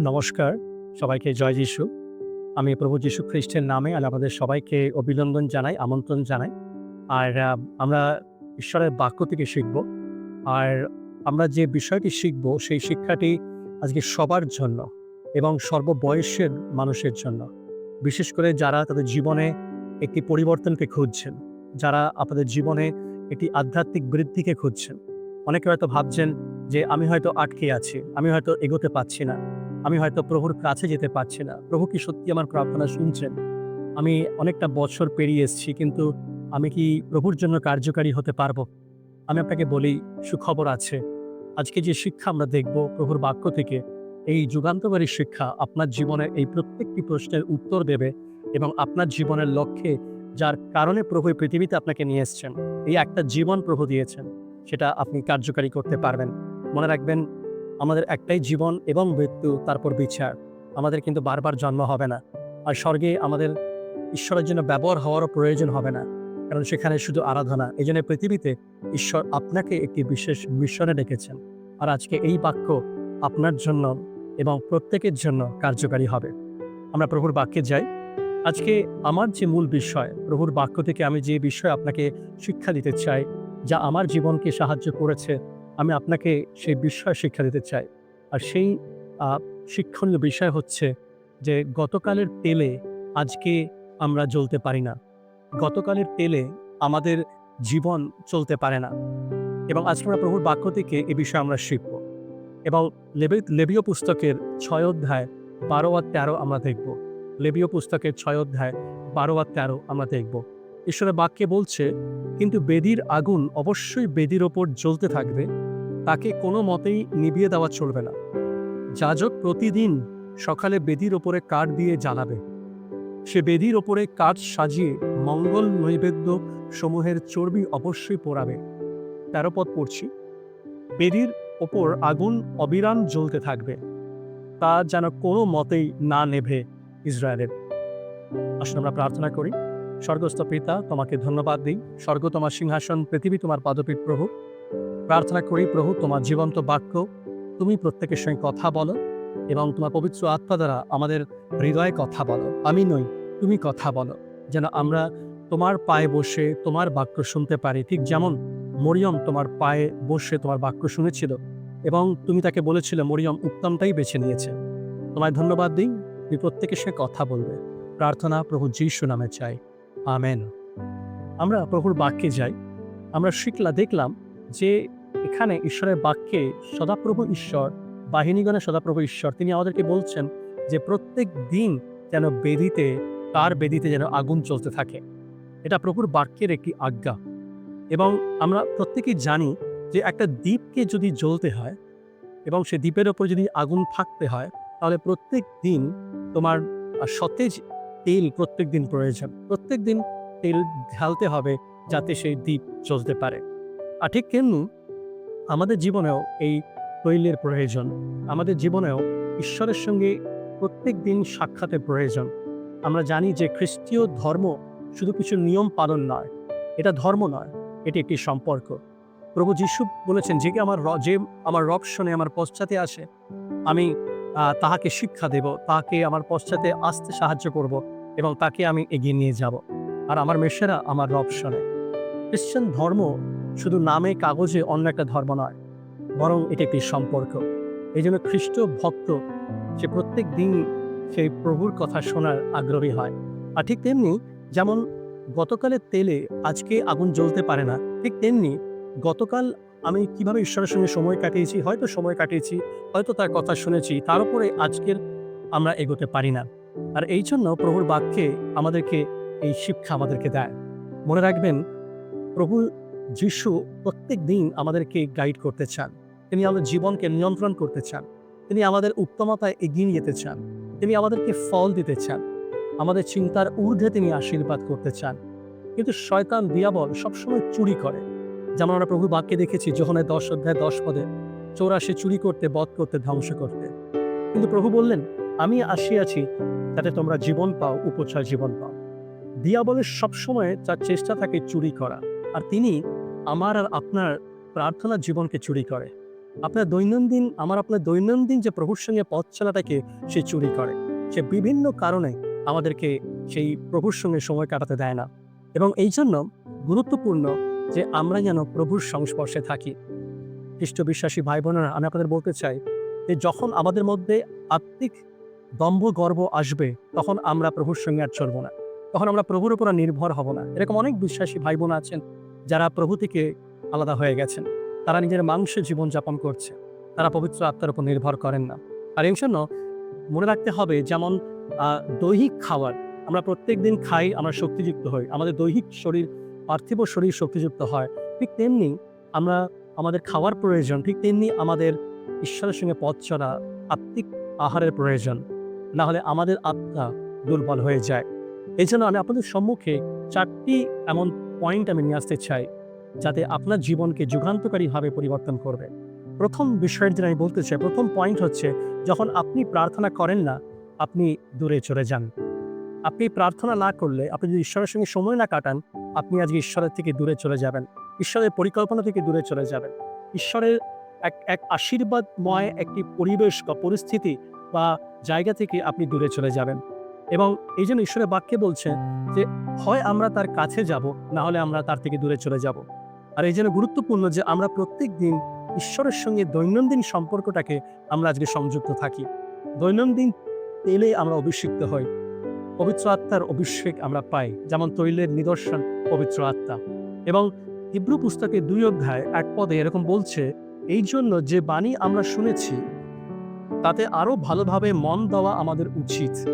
নমস্কার, সবাইকে জয় যিশু। আমি প্রভু যীশু খ্রিস্টের নামে আর আমাদের সবাইকে অভিনন্দন জানাই, আমন্ত্রণ জানাই। আর আমরা ঈশ্বরের বাক্য থেকে শিখব। আর আমরা যে বিষয়টি শিখব, সেই শিক্ষাটি আজকে সবার জন্য এবং সর্ববয়সের মানুষের জন্য। বিশেষ করে যারা তাদের জীবনে একটি পরিবর্তনকে খুঁজছেন, যারা আপনাদের জীবনে একটি আধ্যাত্মিক বৃদ্ধিকে খুঁজছেন। অনেকে হয়তো ভাবছেন যে, আমি হয়তো আটকে আছি, আমি হয়তো এগোতে পারছি না। আমি হয়তো প্রভুর কাছে যেতে পারছি না। প্রভু কি সত্যি আমার প্রার্থনা শুনছেন? আমি অনেকটা বছর পেরিয়ে এসেছি, কিন্তু আমি কি প্রভুর জন্য কার্যকারী হতে পারব? আমি আপনাকে বলি, সুখবর আছে। আজকে যে শিক্ষা আমরা দেখব প্রভুর বাক্য থেকে, এই যুগান্তকারী শিক্ষা আপনার জীবনে এই প্রত্যেকটি প্রশ্নের উত্তর দেবে এবং আপনার জীবনের লক্ষ্যে যার কারণে প্রভু পৃথিবীতে আপনাকে নিয়ে এসছেন, এই একটা জীবন প্রভু দিয়েছেন, সেটা আপনি কার্যকারী করতে পারবেন। মনে রাখবেন আমাদের একটাই জীবন এবং মৃত্যু, তারপর বিচার। আমাদের কিন্তু বারবার জন্ম হবে না। আর স্বর্গে আমাদের ঈশ্বরের জন্য ব্যবহার হওয়ারও প্রয়োজন হবে না। কারণ সেখানে শুধু আরাধনা। এই জন্য পৃথিবীতে ঈশ্বর আপনাকে একটি বিশেষ মিশনে ডেকেছেন। আর আজকে এই বাক্য আপনার জন্য এবং প্রত্যেকের জন্য কার্যকারী হবে। আমরা প্রভুর বাক্যে যাই। আজকে আমার যে মূল বিষয়, প্রভুর বাক্য থেকে আমি যে বিষয় আপনাকে শিক্ষা দিতে চাই, যা আমার জীবনকে সাহায্য করেছে আমি আপনাকে সেই বিষয় শিক্ষা দিতে চাই। আর সেই শিক্ষণীয় বিষয় হচ্ছে যে গতকালের তেলে আজকে আমরা জ্বলতে পারি না। গতকালের তেলে আমাদের জীবন চলতে পারে না। এবং আজকে আমরা প্রভুর বাক্য থেকে এ বিষয়ে আমরা শিখব। এবং লেবে, লেবীয় পুস্তকের ছয় অধ্যায় বারো আর তেরো আমরা দেখব। লেবীয় পুস্তকের ছয় অধ্যায় বারো আর তেরো আমরা দেখব। ঈশ্বরের বাক্যে বলছে, কিন্তু বেদির আগুন অবশ্যই বেদির ওপর জ্বলতে থাকবে। তাকে কোনো মতেই নিভিয়ে দেওয়া চলবে না। যাজক প্রতিদিন সকালে বেদির ওপরে কাঠ দিয়ে জ্বালাবে। সে বেদির ওপরে কাঠ সাজিয়ে মঙ্গল নৈবেদ্য সমূহের চর্বি অবশ্যই পোড়াবে। তেরো পথ পড়ছি। বেদির ওপর আগুন অবিরাম জ্বলতে থাকবে। তা যেন কোনো মতেই না নেভে ইসরায়েলের। আসলে আমরা প্রার্থনা করি। স্বর্গস্থ পিতা, তোমাকে ধন্যবাদ দিই। স্বর্গ তোমার সিংহাসন, পৃথিবী তোমার পদপীঠ প্রভু। প্রার্থনা করি, প্রভু, তোমার জীবন্ত বাক্য, তুমি প্রত্যেকের সঙ্গে কথা বলো এবং তোমার পবিত্র আত্মা দ্বারা আমাদের হৃদয়ে কথা বলো। আমি নই, তুমি কথা বলো, যেন আমরা তোমার পায়ে বসে তোমার বাক্য শুনতে পারি। ঠিক যেমন মরিয়ম তোমার পায়ে বসে তোমার বাক্য শুনেছিল এবং তুমি তাকে বলেছিলে, মরিয়ম, উত্তমটাই বেছে নিয়েছে। তোমায় ধন্যবাদ দিই, তুমি প্রত্যেকের সঙ্গে কথা বলবে। প্রার্থনা প্রভু যীশু নামে চাই। আমেন। আমরা প্রভুর বাক্যে যাই। আমরা শিখলা, দেখলাম যে এখানে ঈশ্বরের বাক্যে সদাপ্রভু ঈশ্বর, বাহিনীগণের সদাপ্রভু ঈশ্বর, তিনি আমাদেরকে বলছেন যে প্রত্যেক দিন যেন বেদিতে, তার বেদিতে যেন আগুন চলতে থাকে। এটা প্রভুর বাক্যের একটি আজ্ঞা। এবং আমরা প্রত্যেকেই জানি যে একটা দ্বীপকে যদি জ্বলতে হয় এবং সে দ্বীপের ওপর যদি আগুন থাকতে হয়, তাহলে প্রত্যেক দিন তোমার সতেজ তেল প্রত্যেক দিন প্রয়োজন প্রত্যেক দিন তেল ঢালতে হবে যাতে সেই দ্বীপ চলতে পারে। আর ঠিক তেমনি আমাদের জীবনেও এই তৈলের প্রয়োজন। আমাদের জীবনেও ঈশ্বরের সঙ্গে প্রত্যেক দিন সাক্ষাতের প্রয়োজন। আমরা জানি যে খ্রিস্টীয় ধর্ম শুধু কিছু নিয়ম পালন নয়, এটা ধর্ম নয়, এটি একটি সম্পর্ক। প্রভু যিশু বলেছেন, যে আমার যে আমার রব শোনে, আমার পশ্চাতে আসে, আমি তাহাকে শিক্ষা দেব তাকে আমার পশ্চাতে আসতে সাহায্য করব এবং তাকে আমি এগিয়ে নিয়ে যাব। আর আমার মেশেরা আমার রব শোনে। খ্রিস্টান ধর্ম শুধু নামে কাগজে অন্য একটা ধর্ম নয়, বরং এটি একটি সম্পর্ক। এই জন্য খ্রিস্ট ভক্ত, সে প্রত্যেক দিন সেই প্রভুর কথা শোনার আগ্রহী হয়। আর ঠিক তেমনি যেমন গতকালের তেলে আজকে আগুন জ্বলতে পারে না, ঠিক তেমনি গতকাল আমি কীভাবে ঈশ্বরের সঙ্গে সময় কাটিয়েছি, হয়তো সময় কাটিয়েছি, হয়তো তার কথা শুনেছি, তার উপরে আজকের আমরা এগোতে পারি না। আর এই জন্য প্রভুর বাক্যে আমাদেরকে এই শিক্ষা আমাদেরকে দেয়। মনে রাখবেন প্রভু যিশু প্রত্যেক দিন আমাদেরকে গাইড করতে চান। তিনি আমাদের জীবনকে নিয়ন্ত্রণ করতে চান। তিনি আমাদের উত্তমতায় এগিয়ে যেতে চান। তিনি আমাদেরকে ফল দিতে চান। আমাদের চিন্তার ঊর্ধ্বে তিনি আশীর্বাদ করতে চান। কিন্তু শয়তান, দিয়াবল সবসময় চুরি করে। যেমন আমরা প্রভু বাক্যে দেখেছি যখনের দশ অধ্যায় দশ পদে চোর আসে চুরি করতে, বধ করতে, ধ্বংস করতে। কিন্তু প্রভু বললেন, আমি আসিয়াছি যাতে তোমরা জীবন পাও উপচয় জীবন পাও। দিয়াবলের সবসময় তার চেষ্টা থাকে চুরি করা। আর তিনি আমার আর আপনার প্রার্থনা জীবনকে চুরি করে। আপনার দৈনন্দিন, আমার আপনার দৈনন্দিন যে প্রভুর সঙ্গে পথ চলাটাকে সে চুরি করে। সে বিভিন্ন কারণে আমাদেরকে সেই প্রভুর সঙ্গে সময় কাটাতে দেয় না। এবং এই জন্য গুরুত্বপূর্ণ যে আমরা যেন প্রভুর সংস্পর্শে থাকি। খ্রিস্ট বিশ্বাসী ভাই বোনেরা আমি আপনাদের বলতে চাই যে যখন আমাদের মধ্যে আত্মিক দম্ভ গর্ব আসবে, তখন আমরা প্রভুর সঙ্গে আর চলবো না। তখন আমরা প্রভুর উপর নির্ভর হব না। এরকম অনেক বিশ্বাসী ভাই বোন আছেন যারা প্রভু থেকে আলাদা হয়ে গেছেন, তারা নিজের মাংসে জীবনযাপন করছে। তারা পবিত্র আত্মার উপর নির্ভর করেন না। আর এই জন্য মনে রাখতে হবে, যেমন দৈহিক খাবার আমরা প্রত্যেক দিন খাই, আমরা শক্তিযুক্ত হই। আমাদের দৈহিক শরীর, পার্থিব শরীর শক্তিযুক্ত হয়। ঠিক তেমনি আমরা আমাদের খাওয়ার প্রয়োজন, ঠিক তেমনি আমাদের ঈশ্বরের সঙ্গে পথ চলা, আত্মিক আহারের প্রয়োজন। না হলে আমাদের আত্মা দুর্বল হয়ে যায়। এই জন্য আমি আপনাদের সম্মুখে চারটি এমন পয়েন্ট আমি নিয়ে আসতে চাই, যাতে আপনার জীবনকে যুগান্তকারীভাবে পরিবর্তন করবে। প্রথম বিষয়ের জন্য আমি বলতে চাই, প্রথম পয়েন্ট হচ্ছে, যখন আপনি প্রার্থনা করেন না, আপনি দূরে চলে যান। আপনি প্রার্থনা না করলে, আপনি যদি ঈশ্বরের সঙ্গে সময় না কাটান, আপনি আজকে ঈশ্বরের থেকে দূরে চলে যাবেন। ঈশ্বরের পরিকল্পনা থেকে দূরে চলে যাবেন। ঈশ্বরের এক এক আশীর্বাদময় একটি পরিবেশ বা পরিস্থিতি বা জায়গা থেকে আপনি দূরে চলে যাবেন। এবং এই জন্য ঈশ্বরের বাক্যে বলছে যে, হয় আমরা তার কাছে যাব, না হলে আমরা তার থেকে দূরে চলে যাব। আর এই জন্য গুরুত্বপূর্ণ যে, আমরা প্রত্যেক দিন ঈশ্বরের সঙ্গে দৈনন্দিন সম্পর্কটাকে আমরা আজকে সংযুক্ত থাকি। দৈনন্দিন তেলে আমরা অভিষিক্ত হই। পবিত্র আত্মার অভিষেক আমরা পাই, যেমন তৈলের নিদর্শন, পবিত্র আত্মা। এবং হিব্রু পুস্তকে দুই অধ্যায়, এক পদে এরকম বলছে, এই জন্য যে বাণী আমরা শুনেছি, তাতে আরও ভালোভাবে মন দেওয়া আমাদের উচিত।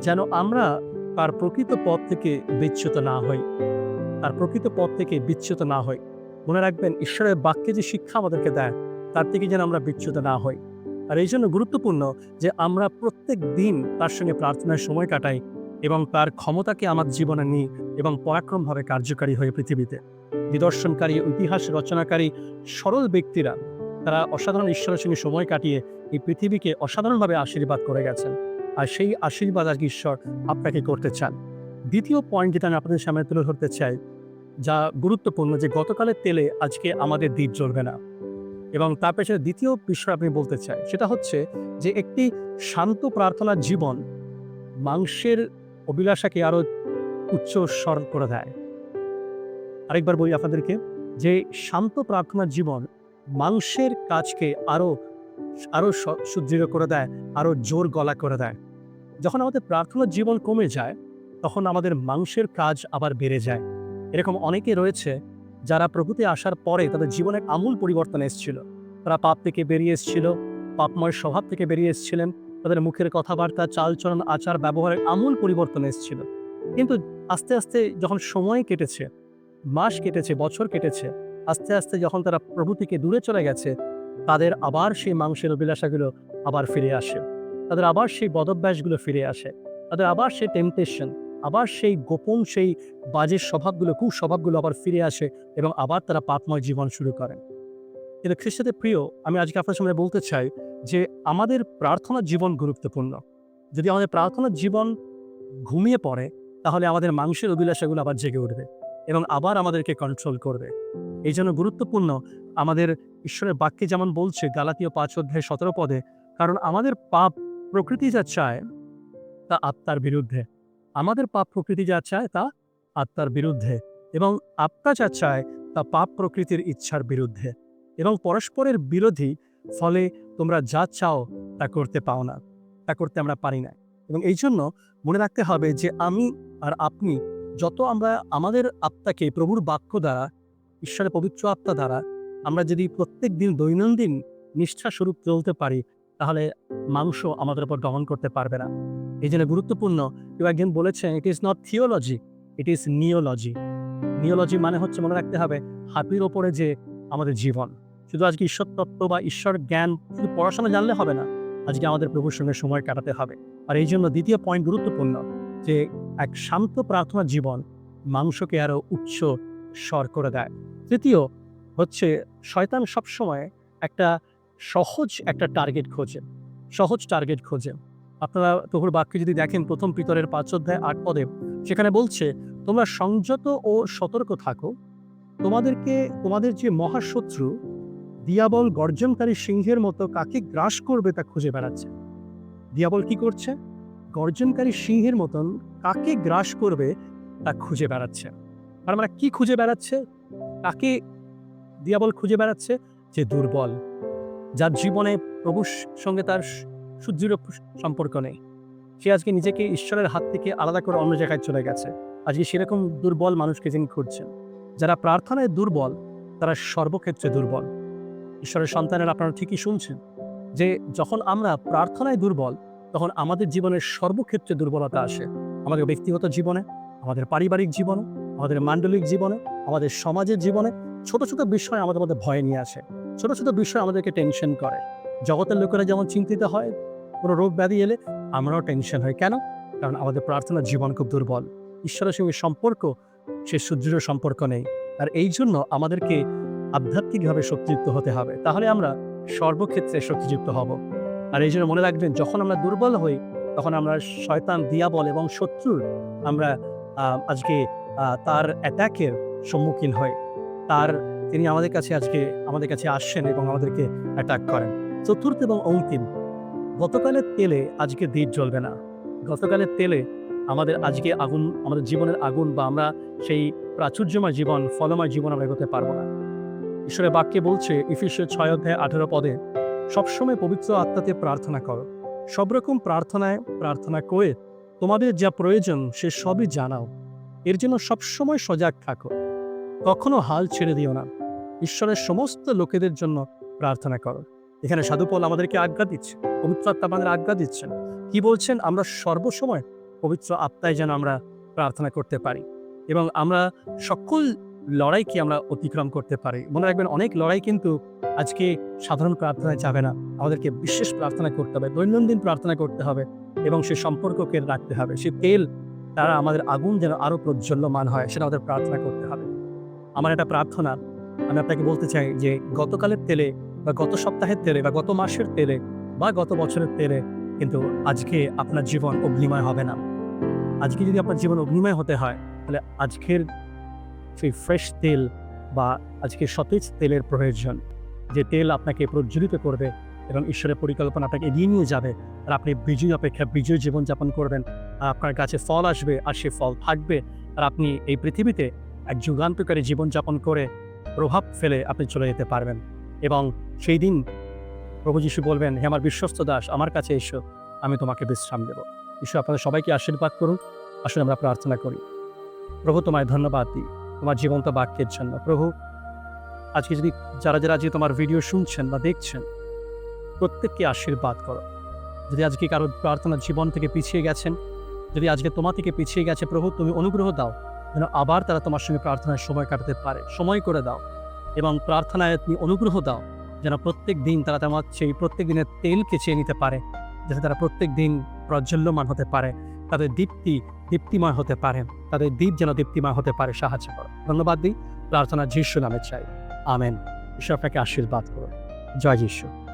যেন আমরা তার প্রকৃত পথ থেকে বিচ্যুত না হই। তার প্রকৃত পথ থেকে বিচ্যুত না হই। মনে রাখবেন, ঈশ্বরের বাক্যে যে শিক্ষা আমাদেরকে দেয়, তার থেকে যেন আমরা বিচ্যুত না হই। আর এই জন্য গুরুত্বপূর্ণ যে আমরা প্রত্যেক দিন তার সঙ্গে প্রার্থনায় সময় কাটাই এবং তার ক্ষমতাকে আমার জীবনে নিই এবং পরাক্রমভাবে কার্যকারী হয়ে পৃথিবীতে। নিদর্শনকারী, ইতিহাস রচনাকারী, সরল ব্যক্তিরা, তারা অসাধারণ ঈশ্বরের সঙ্গে সময় কাটিয়ে এই পৃথিবীকে অসাধারণভাবে আশীর্বাদ করে গেছেন। আর সেই আশীর্বাদ আর ঈশ্বর আপনাকে করতে চান। দ্বিতীয় পয়েন্ট যেটা আমি আপনাদের সামনে তুলে ধরতে চাই, যা গুরুত্বপূর্ণ যে গতকালের তেলে আজকে আমাদের দ্বীপ জ্বলবে না। এবং তার পেছনে দ্বিতীয় বিষয় আপনি বলতে চাই সেটা হচ্ছে যে একটি শান্ত প্রার্থনার জীবন মাংসের অভিলাষাকে আরও উচ্চ স্বর করে দেয়। আরেকবার বলি আপনাদেরকে যে শান্ত প্রার্থনার জীবন মাংসের কাজকে আরও আরও স- সুদৃঢ় করে দেয়, আরও জোর গলা করে দেয়। যখন আমাদের প্রার্থনার জীবন কমে যায়, তখন আমাদের মাংসের কাজ আবার বেড়ে যায়। এরকম অনেকে রয়েছে যারা প্রভুতে আসার পরে তাদের জীবনে এক আমূল পরিবর্তন এসেছিল। তারা পাপ থেকে বেরিয়ে এসেছিল পাপময় স্বভাব থেকে বেরিয়ে এসেছিলেন, তাদের মুখের কথাবার্তা, চালচলন, আচার, ব্যবহারের আমূল পরিবর্তন এসেছিল। কিন্তু আস্তে আস্তে যখন সময় কেটেছে, মাস কেটেছে, বছর কেটেছে, আস্তে আস্তে যখন তারা প্রভু থেকে দূরে চলে গেছে তাদের আবার সেই মাংসের অভিলাষাগুলো আবার ফিরে আসে। তাদের আবার সেই বদভ্যাসগুলো ফিরে আসে। তাদের আবার সেই টেম্পটেশন আবার সেই গোপন সেই বাজে স্বভাবগুলো, কুস্বভাবগুলো আবার ফিরে আসে এবং আবার তারা পাপময় জীবন শুরু করেন। কিন্তু খ্রিস্টাদের প্রিয়, আমি আজকে আপনার সামনে বলতে চাই যে আমাদের প্রার্থনার জীবন গুরুত্বপূর্ণ। যদি আমাদের প্রার্থনার জীবন ঘুমিয়ে পড়ে, তাহলে আমাদের মাংসের অভিলাষাগুলো আবার জেগে উঠবে। এবং আবার আমাদেরকে কন্ট্রোল করবে। এই জন্য গুরুত্বপূর্ণ আমাদের ঈশ্বরের বাক্যে যেমন বলছে গালাতীয় পাঁচ অধ্যায় সতেরো পদে, কারণ আমাদের পাপ প্রকৃতি যা চায়, তা আত্মার বিরুদ্ধে। আমাদের পাপ প্রকৃতি যা চায়, তা আত্মার বিরুদ্ধে। এবং আত্মা যা চায়, তা পাপ প্রকৃতির ইচ্ছার বিরুদ্ধে। এবং পরস্পরের বিরোধী ফলে তোমরা যা চাও, তা করতে পাও না। তা করতে আমরা পারি না। এবং এই জন্য মনে রাখতে হবে যে আমি আর আপনি যত আমরা আমাদের আত্মাকে প্রভুর বাক্য দ্বারা, ঈশ্বরের পবিত্র আত্মা দ্বারা, আমরা যদি প্রত্যেক দিন দৈনন্দিন নিষ্ঠা স্বরূপ চলতে পারি, তাহলে মাংস আমাদের উপর দমন করতে পারবে না। এই জন্য গুরুত্বপূর্ণ, কেউ একজন বলেছেন it is not theology it is neology neology মানে হচ্ছে, মনে রাখতে হবে, হাতির ওপরে যে আমাদের জীবন। শুধু আজকে ঈশ্বর তত্ত্ব বা ঈশ্বর জ্ঞান, শুধু পড়াশোনা জানলে হবে না, আজকে আমাদের প্রভুর সঙ্গে সময় কাটাতে হবে। আর এই জন্য দ্বিতীয় পয়েন্ট গুরুত্বপূর্ণ যে এক শান্ত প্রার্থনা জীবন মাংসকে আরও উচ্চ স্বর করে দেয়। তৃতীয় হচ্ছে শয়তান সবসময় একটা সহজ একটা টার্গেট খোঁজে, সহজ টার্গেট খোঁজে। আপনারা প্রভুর বাক্যে যদি দেখেন প্রথম পিতরের পাঁচ অধ্যায় আট পদে, সেখানে বলছে, তোমরা সংযত ও সতর্ক থাকো। তোমাদেরকে, তোমাদের যে মহাশত্রু, দিয়াবল গর্জনকারী সিংহের মতো কাকে গ্রাস করবে তা খুঁজে বেড়াচ্ছে। দিয়াবল কি করছে? গর্জনকারী সিংহের মতন কাকে গ্রাস করবে তা খুঁজে বেড়াচ্ছে। আর মানে কি খুঁজে বেড়াচ্ছে? কাকে দিয়াবল খুঁজে বেড়াচ্ছে? যে দুর্বল, যার জীবনে প্রভুর সঙ্গে তার সুদৃঢ় সম্পর্ক নেই। সে আজকে নিজেকে ঈশ্বরের হাত থেকে আলাদা করে অন্য জায়গায় চলে গেছে। আজকে সেরকম দুর্বল মানুষকে যিনি খুঁজছেন, যারা প্রার্থনায় দুর্বল, তারা সর্বক্ষেত্রে দুর্বল। ঈশ্বরের সন্তানের আপনারা ঠিকই শুনছেন যে যখন আমরা প্রার্থনায় দুর্বল তখন আমাদের জীবনের সর্বক্ষেত্রে দুর্বলতা আসে। আমাদের ব্যক্তিগত জীবনে, আমাদের পারিবারিক জীবনে, আমাদের মান্ডলিক জীবনে, আমাদের সমাজের জীবনে ছোট ছোট বিষয় আমাদের মধ্যে ভয় নিয়ে আসে। ছোট ছোট বিষয় আমাদেরকে টেনশন করে। জগতের লোকেরা যেমন চিন্তিত হয়, কোনো রোগ ব্যাধি এলে আমরাও টেনশন হয় কেন? কারণ আমাদের প্রার্থনার জীবন খুব দুর্বল। ঈশ্বরের সঙ্গে সম্পর্ক, সে সুদৃঢ় সম্পর্ক নেই। আর এই জন্য আমাদেরকে আধ্যাত্মিকভাবে শক্তিযুক্ত হতে হবে। তাহলে আমরা সর্বক্ষেত্রে শক্তিযুক্ত হব। আর এই জন্য মনে রাখবেন, যখন আমরা দুর্বল হই, তখন আমরা শয়তান দিয়াবল এবং শত্রুর আমরা আজকে তার অ্যাট্যাকের সম্মুখীন হই। তার, তিনি আমাদের কাছে আজকে, আমাদের কাছে আসছেন এবং আমাদেরকে অ্যাটাক করেন। চতুর্থ এবং অন্তিম, গতকালের তেলে আজকে দ্বীপ জ্বলবে না। গতকালের তেলে আমাদের আজকে আগুন, আমাদের জীবনের আগুন বা আমরা সেই প্রাচুর্যময় জীবন, ফলময় জীবন আমরা এগোতে পারব না। ঈশ্বরের বাক্যে বলছে ইফিসের ছয় অধ্যায় আঠেরো পদে সবসময় পবিত্র আত্মাতে প্রার্থনা করো। সব রকম প্রার্থনায় প্রার্থনা করে তোমাদের যা প্রয়োজন সে সবই জানাও। এর জন্য সবসময় সজাগ থাকো। কখনো হাল ছেড়ে দিও না। ঈশ্বরের সমস্ত লোকেদের জন্য প্রার্থনা করো। এখানে সাধুপল আমাদেরকে আজ্ঞা দিচ্ছে, পবিত্র আত্মা আমাদের আজ্ঞা দিচ্ছেন। কি বলছেন? আমরা সর্বসময় পবিত্র আত্মায় যেন আমরা প্রার্থনা করতে পারি। এবং আমরা সকল লড়াইকে আমরা অতিক্রম করতে পারি? মনে রাখবেন, অনেক লড়াই কিন্তু আজকে সাধারণ প্রার্থনায় যাবে না। আমাদেরকে বিশেষ প্রার্থনা করতে হবে, দৈনন্দিন প্রার্থনা করতে হবে এবং সে সম্পর্ককে রাখতে হবে। সে তেল তারা আমাদের আগুন যেন আরও প্রজ্বল্যমান হয়, সেটা আমাদের প্রার্থনা করতে হবে। আমার একটা প্রার্থনা, আমি আপনাকে বলতে চাই যে গতকালের তেলে বা গত সপ্তাহের তেলে বা গত মাসের তেলে বা গত বছরের তেলে কিন্তু আজকে আপনার জীবন অগ্নিময় হবে না। আজকে যদি আপনার জীবন অগ্নিময় হতে হয়, তাহলে আজকের সেই ফ্রেশ তেল বা আজকে সতেজ তেলের প্রয়োজন। যে তেল আপনাকে প্রজ্বলিত করবে এবং ঈশ্বরের পরিকল্পনা আপনাকে এগিয়ে নিয়ে যাবে আর আপনি বিজয় অপেক্ষা, বিজয় জীবনযাপন করবেন আর আপনার কাছে ফল আসবে আর সে ফল থাকবে আর আপনি এই পৃথিবীতে এক যুগান্তকারী জীবনযাপন করে প্রভাব ফেলে আপনি চলে যেতে পারবেন। এবং সেই দিন প্রভু যিশু বলবেন, হে আমার বিশ্বস্ত দাস, আমার কাছে এসো, আমি তোমাকে বিশ্রাম দেব। ঈশ্বর আপনাদের সবাইকে আশীর্বাদ করুন আসলে আমরা প্রার্থনা করি। প্রভু তোমায় ধন্যবাদ দিই। তোমার জীবন্ত বাক্যের জন্য। প্রভু, আজকে যদি যারা যারা আজকে তোমার ভিডিও শুনছেন বা দেখছেন, প্রত্যেককে আশীর্বাদ করো। যদি আজকে কারও প্রার্থনা জীবন থেকে পিছিয়ে গেছেন, যদি আজকে তোমার থেকে পিছিয়ে গেছে, প্রভু, তুমি অনুগ্রহ দাও যেন আবার তারা তোমার সঙ্গে প্রার্থনায় সময় কাটাতে পারে। সময় করে দাও এবং প্রার্থনায় তুমি অনুগ্রহ দাও যেন প্রত্যেক দিন তারা তোমার সেই প্রত্যেক দিনের তেলকে চেয়ে নিতে পারে, যাতে তারা প্রত্যেক দিন প্রজ্বল্যমান হতে পারে। তাদের দীপ্তি দীপ্তিময় হতে পারেন। তাদের দ্বীপ যেন দীপ্তিময় হতে পারে, সাহায্য করো। ধন্যবাদ দিই। প্রার্থনা যিশু নামে চাই। আমেন। ঈশ্বর আপনাকে আশীর্বাদ করো জয় যিশু।